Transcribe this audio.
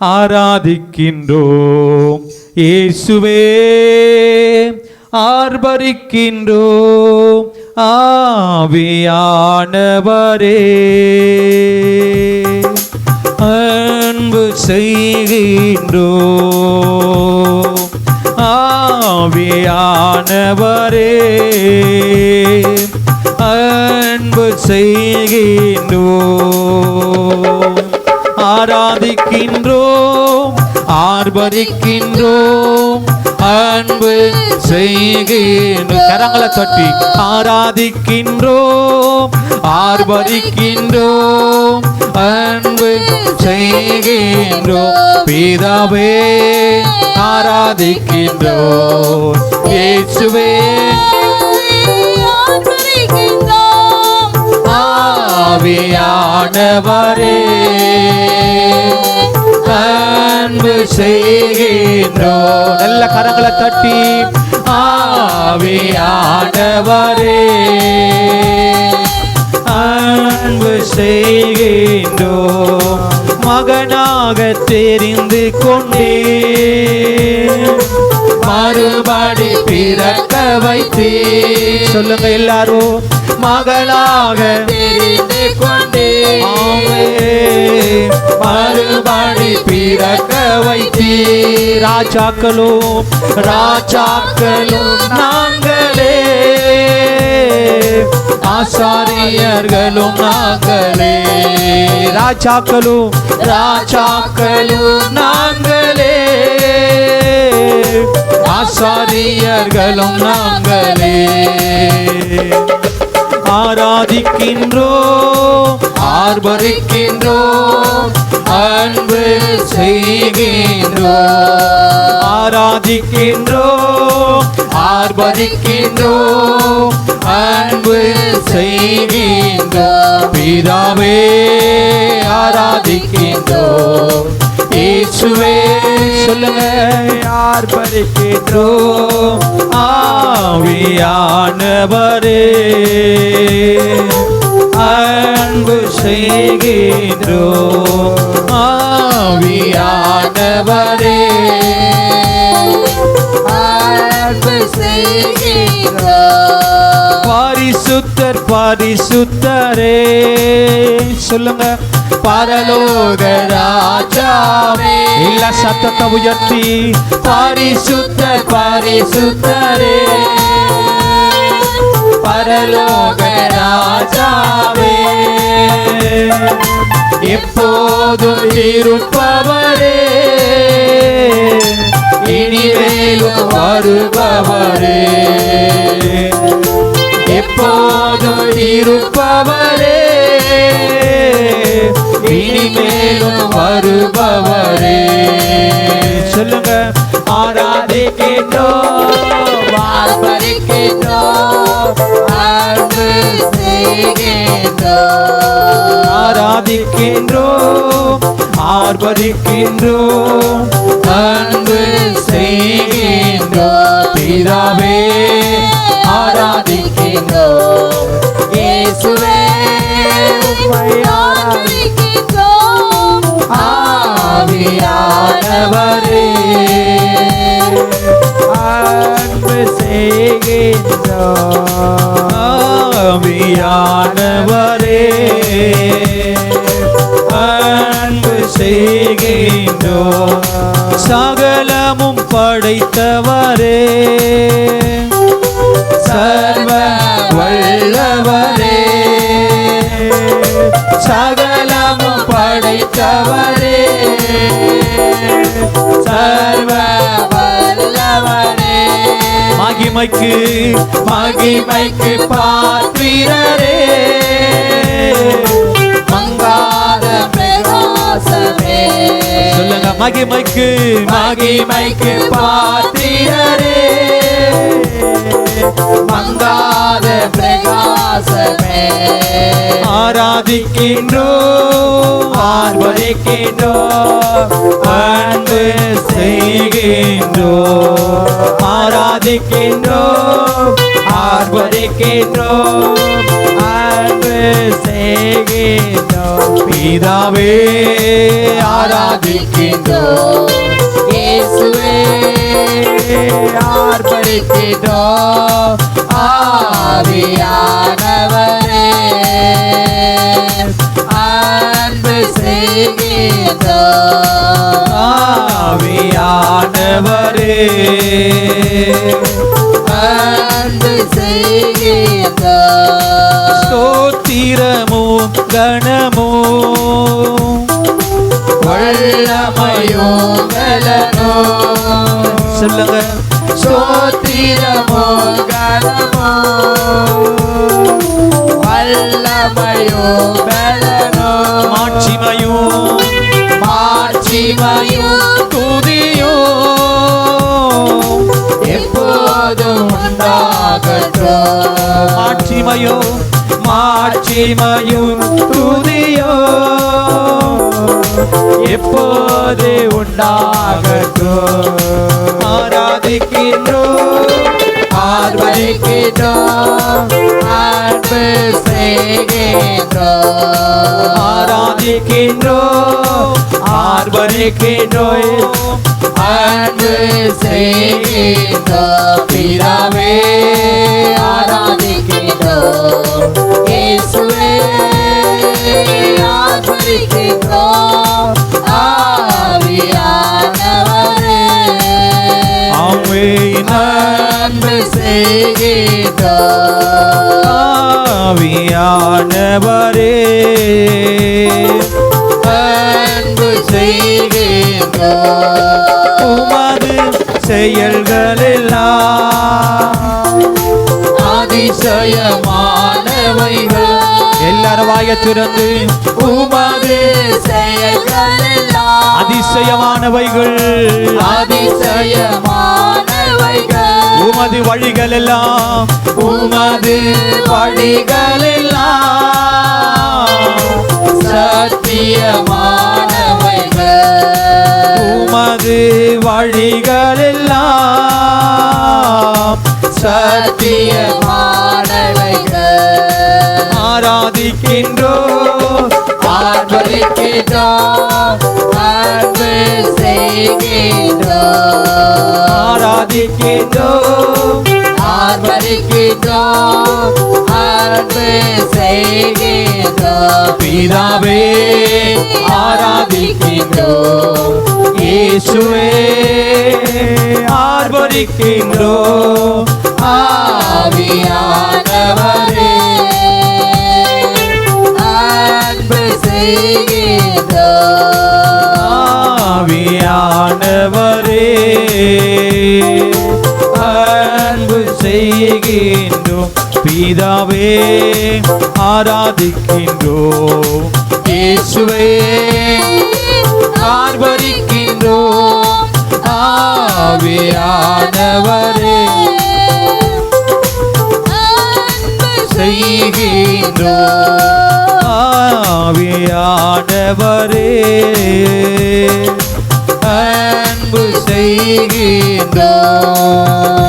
ஆராதிக்கின்றோம். இயேசுவே ஆர்பரிக்கின்றோம் ஆவியானவரே. அன்பு செய்கின்றோம். ஆவியானவரே. அன்பு செய்கின்றோம். ஆராதிக்கின்றோம் ஆர்பரிக்கின்றோம் அன்பு செய்கின்றோம். கரங்களை தட்டி ஆராதிக்கின்றோம் ஆர்பரிக்கின்றோம் அன்பு செய்கின்றோம். பிதாவே ஆராதிக்கின்றோம். இயேசுவே ஆவியானவரே அன்பு செய்கின்றோம் நல்ல கரங்களை தட்டி ஆவியானவரே அன்பு செய்கின்றோ. மகனாக தெரிந்து கொண்டே மறுபடி பிறக்க வைத்தே. சொல்லுங்க எல்லாரும். மகளாக தெரிந்து கொண்டே. மறுபடி பிறக்க வைத்தே. ராஜாக்களும் ராஜாக்களும் நாங்களே. ஆசாரியர்களும் நாங்களே. ராஜாக்களும் ராஜாக்களும் நாங்களே. ஆசாரியர்களும் நாங்களே. ஆராதிக்கின்றோ ஆர்ப்பரிக்கின்றோம் அன்பு செய்கின்றோ. ஆராதிக்கின்றோ ஆர்ப்பரிக்கின்றோம் அன்பு செய்கின்றோ. பிதாவே ஆராதிக்கின்றோ. இயேசுவே சொல்லுங்க. ஆர்ப்பரிக்கின்றோம் ஆவியானவரே. அன்பு செய்கின்றோம். ஆவியானவரே. பரிசுத்தர் பரிசுத்தரே. சொல்லுங்க. பரலோக ராஜாவே. இல்ல சத்தத்தை உயர்த்தி. பரிசுத்தர் பரிசுத்தரே. பரலோக ராஜாவே. எப்போதும் இருப்பவரே. இனிமேலும் வருபவரே. எப்போதும் இருப்பவரே. இனிமேலும் வருபவரே. சொல்லுங்க. ஆராதிக்கின்றோம் ஆராதிக்கின்றோம். ஆர்ப்பரிக்கின்றோம். அன்பு செய்கின்றோம். பிதாவே ஆராதிக்கின்றோம். இயேசுவே உம்மை ஆவியானவரே அன்பு செய்கின்றோம் அன்பு செய்கின்றோம் சகலமும் படைத்தவரே. சர்வ வல்லவரே. சகலமும் படைத்தவரே. சர்வ வல்லவரே மகிமைக்கு மகிமைக்கு பாத்திரரே. மங்காத பிரகாசமே. சொல்லுங்க மகிமைக்கு மகிமைக்கு பாத்திரரே. மங்காத பிரகாசமே. ஆராதிக்கின்றோம். ஆர்வரிக்கின்றோம் அன்பு செய்கின்றோம் ஆராதிக்கின்றோம் ஆர்ப்பரிக்கின்றோம் அன்பு செய்கின்றோம் பிதாவே ஆராதிக்கின்றோம் இயேசுவே ஆர்ப்பரிக்கின்றோம் ஆவியானவரே ஆவியானவரே அன்பு செய்கின்றோம் ஸ்தோத்திரமோ கணமோ வல்லமையோ பலனோ சொல்லுங்க. சோத்திரமோ கனமோ வல்லமையோ பலனோ மாட்சிமையோ மாட்சிமையோ மாட்சிமையோ மாட்சிமையோ துதியோ. எப்போது உண்டாகட்டும். ஆராதிக்கின்றோம் ஆர்வரிக்கின்றோம் அன்பு செய்கின்றோம் ஆராதிக்கின்றோம் ஆர்ப்பரிக்கின்றோம் அன்பு செய்கின்றோம் பிதாவே ஆராதிக்கின்றோம் இயேசுவே ஆர்ப்பரிக்கின்றோம் ஆவியானவரே. ஆமென் அன்பு செய்கின்றோம் ஆவியானவரே. அன்பு செய்கின்றோம் உமது செயல்களெல்லாம் அதிசயமானவைகள் எல்லாரும் வாய திறந்து உமது செயல்களெல்லாம் அதிசயமானவைகள். அதிசயமானவைகள் உமது வழிகள் எல்லாம் உமது வழிகளெல்லாம் சத்தியமானவைகள் உமது வழிகள் எல்லாம் சத்தியமானவைகள். ஆராதிக்கின்றோம் ஆர்ப்பரிக்கின்றோம் அன்பு செய்கின்றோம் ஆராதிக்கின்றோம் ஆர்ப்பரிக்கின்றோம் அன்பு செய்கின்றோம் பிதாவே ஆராதிக்கின்றோம் இயேசுவே ஆர்ப்பரிக்கின்றோம் ஆவியானவரே அன்பு செய்கின்றோம் ஆவியானவரே அன்பு செய்கின்றோம். பிதாவே ஆராதிக்கின்றோம். இயேசுவே ஆர்ப்பரிக்கின்றோம். ஆவியானவரே செய்கின்றோம். ஆவியானவரே அன்பு செய்கின்றோம்.